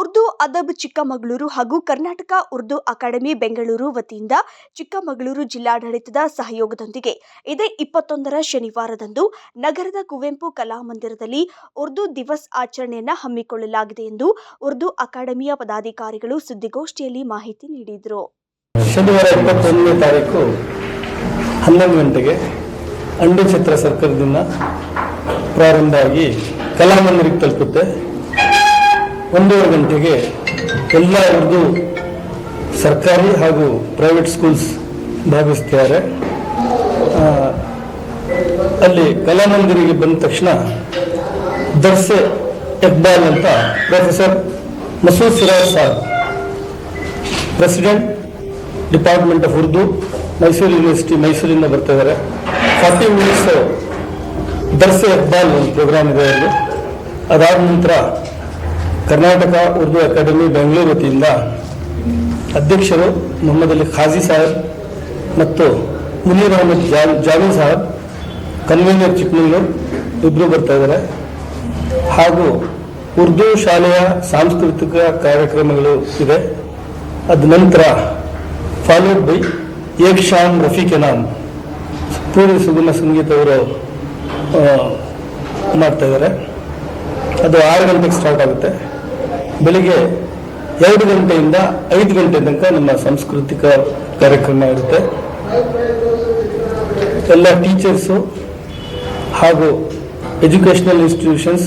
ಉರ್ದು ಅದಬ್ ಚಿಕ್ಕಮಗಳೂರು ಹಾಗೂ ಕರ್ನಾಟಕ ಉರ್ದು ಅಕಾಡೆಮಿ ಬೆಂಗಳೂರು ವತಿಯಿಂದ ಚಿಕ್ಕಮಗಳೂರು ಜಿಲ್ಲಾಡಳಿತದ ಸಹಯೋಗದೊಂದಿಗೆ ಇದೇ ಇಪ್ಪತ್ತೊಂದರ ಶನಿವಾರದಂದು ನಗರದ ಕುವೆಂಪು ಕಲಾಮಂದಿರದಲ್ಲಿ ಉರ್ದು ದಿವಸ್ ಆಚರಣೆಯನ್ನು ಹಮ್ಮಿಕೊಳ್ಳಲಾಗಿದೆ ಎಂದು ಉರ್ದು ಅಕಾಡೆಮಿಯ ಪದಾಧಿಕಾರಿಗಳು ಸುದ್ದಿಗೋಷ್ಠಿಯಲ್ಲಿ ಮಾಹಿತಿ ನೀಡಿದರು. ಶನಿವಾರ ಇಪ್ಪತ್ತೊಂದನೇ ತಾರೀಕು ಹನ್ನೊಂದು ಗಂಟೆಗೆ ಸರ್ಕಲ್ದಿಂದ ಪ್ರಾರಂಭ ಕಲಾಮಂದಿರಕ್ಕೆ ತಲುಪುತ್ತೆ. ಒಂದೂವರೆ ಗಂಟೆಗೆ ಎಲ್ಲ ಉರ್ದು ಸರ್ಕಾರಿ ಹಾಗೂ ಪ್ರೈವೇಟ್ ಸ್ಕೂಲ್ಸ್ ಭಾಗವಹಿಸ್ತಿದ್ದಾರೆ ಅಲ್ಲಿ ಕಲಾಮಂದಿರಿಗೆ ಬಂದ ತಕ್ಷಣ ದರ್ಸೆ ಇಕ್ಬಾಲ್ ಅಂತ professor Masood Siraj Saab president department of Urdu Mysore university ಮೈಸೂರಿಂದ ಬರ್ತಾ ಇದ್ದಾರೆ. ಫಾರ್ಟಿ ಮಿನಿಟ್ಸ್ ದರ್ಸೆ ಇಕ್ಬಾಲ್ ಒಂದು ಪ್ರೋಗ್ರಾಮ್ ಇದೆ ಅಲ್ಲಿ. ಅದಾದ ನಂತರ ಕರ್ನಾಟಕ ಉರ್ದು ಅಕಾಡೆಮಿ ಬೆಂಗಳೂರು ವತಿಯಿಂದ ಅಧ್ಯಕ್ಷರು ಮೊಹಮ್ಮದ್ ಅಲಿ ಖಾಜಿ ಸಾಹೇಬ್ ಮತ್ತು ಮುನೀರ್ ಅಹಮದ್ ಜಾ- ಸಾಹೇಬ್ ಕನ್ವೀನರ್ ಚಿಕ್ಕಮಗಳೂರು ಇಬ್ಬರು ಬರ್ತಾ ಇದ್ದಾರೆ. ಹಾಗೂ ಉರ್ದು ಶಾಲೆಯ ಸಾಂಸ್ಕೃತಿಕ ಕಾರ್ಯಕ್ರಮಗಳು ಇದೆ ಅದ ನಂತರ ಫಾಲೋಡ್ ಬೈ ಏಕ್ ಶಾಮ್ ರಫೀಕ್ ಎನಾಮ್ ಪೂರ್ವ ಸುಗಮ ಸಂಗೀತವರು ಆ, ಮಾಡ್ತಾ ಇದ್ದಾರೆ. ಅದು ಆರು ಗಂಟೆಗೆ ಸ್ಟಾರ್ಟ್ ಆಗುತ್ತೆ. ಬೆಳಿಗ್ಗೆ ಎರಡು ಗಂಟೆಯಿಂದ ಐದು ಗಂಟೆ ತನಕ ನಮ್ಮ ಸಾಂಸ್ಕೃತಿಕ ಕಾರ್ಯಕ್ರಮ ಇರುತ್ತೆ. ಎಲ್ಲ ಟೀಚರ್ಸು ಹಾಗೂ educational institutions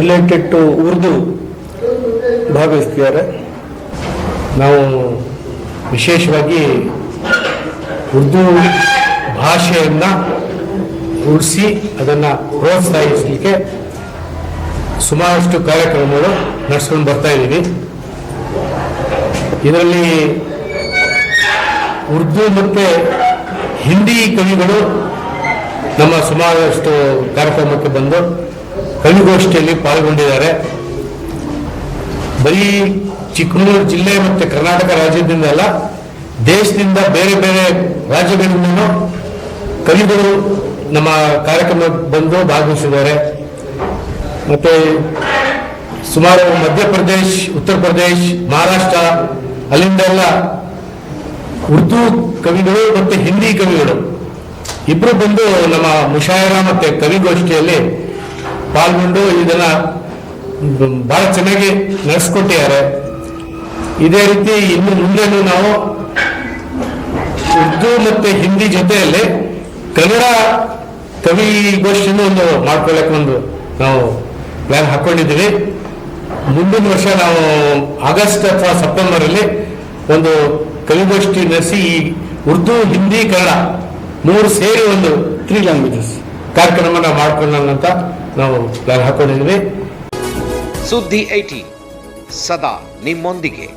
related to Urdu ಭಾಗವಹಿಸ್ತಿದ್ದಾರೆ. ನಾವು ವಿಶೇಷವಾಗಿ ಉರ್ದು ಭಾಷೆಯನ್ನು ಉಳಿಸಿ ಅದನ್ನು ಪ್ರೋತ್ಸಾಹಿಸಲಿಕ್ಕೆ ಸುಮಾರಷ್ಟು ಕಾರ್ಯಕ್ರಮಗಳು ನಡೆಸ್ಕೊಂಡು ಬರ್ತಾ ಇದ್ದೀವಿ. ಇದರಲ್ಲಿ ಉರ್ದು ಮತ್ತು ಹಿಂದಿ ಕವಿಗಳು ನಮ್ಮ ಸುಮಾರಷ್ಟು ಕಾರ್ಯಕ್ರಮಕ್ಕೆ ಬಂದು ಕವಿಗೋಷ್ಠಿಯಲ್ಲಿ ಪಾಲ್ಗೊಂಡಿದ್ದಾರೆ. ಬರೀ ಚಿಕ್ಕಮಗಳೂರು ಜಿಲ್ಲೆ ಮತ್ತು ಕರ್ನಾಟಕ ರಾಜ್ಯದಿಂದ ಅಲ್ಲ, ದೇಶದಿಂದ ಬೇರೆ ಬೇರೆ ರಾಜ್ಯಗಳಿಂದ ಕವಿಗಳು ನಮ್ಮ ಕಾರ್ಯಕ್ರಮಕ್ಕೆ ಬಂದು ಭಾಗವಹಿಸಿದ್ದಾರೆ. ಮತ್ತೆ ಸುಮಾರು ಮಧ್ಯಪ್ರದೇಶ್, ಉತ್ತರ ಪ್ರದೇಶ್, ಮಹಾರಾಷ್ಟ್ರ ಅಲ್ಲಿಂದೆಲ್ಲ ಉರ್ದು ಕವಿಗಳು ಮತ್ತು ಹಿಂದಿ ಕವಿಗಳು. ಇಬ್ಬರು ಬಂದು ನಮ್ಮ ಮುಷಾಯರ ಮತ್ತೆ ಕವಿಗೋಷ್ಠಿಯಲ್ಲಿ ಪಾಲ್ಗೊಂಡು ಇದನ್ನ ಬಹಳ ಚೆನ್ನಾಗಿ ನಡೆಸ್ಕೊಟ್ಟಿದ್ದಾರೆ. ಇದೇ ರೀತಿ ಇನ್ನು ಮುಂದೆನೂ ನಾವು ಉರ್ದು ಮತ್ತೆ ಹಿಂದಿ ಜೊತೆಯಲ್ಲಿ ಕನ್ನಡ ಕವಿಗೋಷ್ಠಿಯನ್ನು ಒಂದು ಮಾಡ್ಕೊಳ್ಳಕ್ಕೆ ಒಂದು ನಾವು ಪ್ಲಾನ್ ಹಾಕೊಂಡಿದ್ದೀವಿ. ಮುಂದಿನ ವರ್ಷ ನಾವು ಆಗಸ್ಟ್ ಅಥವಾ ಸೆಪ್ಟೆಂಬರ್ ಅಲ್ಲಿ ಒಂದು ಕವಿಗೋಷ್ಠಿ ನಡೆಸಿ ಈ ಉರ್ದು ಹಿಂದಿ ಕನ್ನಡ ಮೂರು ಸೇರಿ ಒಂದು ತ್ರೀ ಲ್ಯಾಂಗ್ವೇಜಸ್ ಕಾರ್ಯಕ್ರಮ ನಾವು ಮಾಡ್ಕೊಳ್ಳೋಣ ಅಂತ ನಾವು ಪ್ಲಾನ್ ಹಾಕೊಂಡಿದ್ದೀವಿ. ಸುದ್ದಿ ಐಟಿ ಸದಾ ನಿಮ್ಮೊಂದಿಗೆ.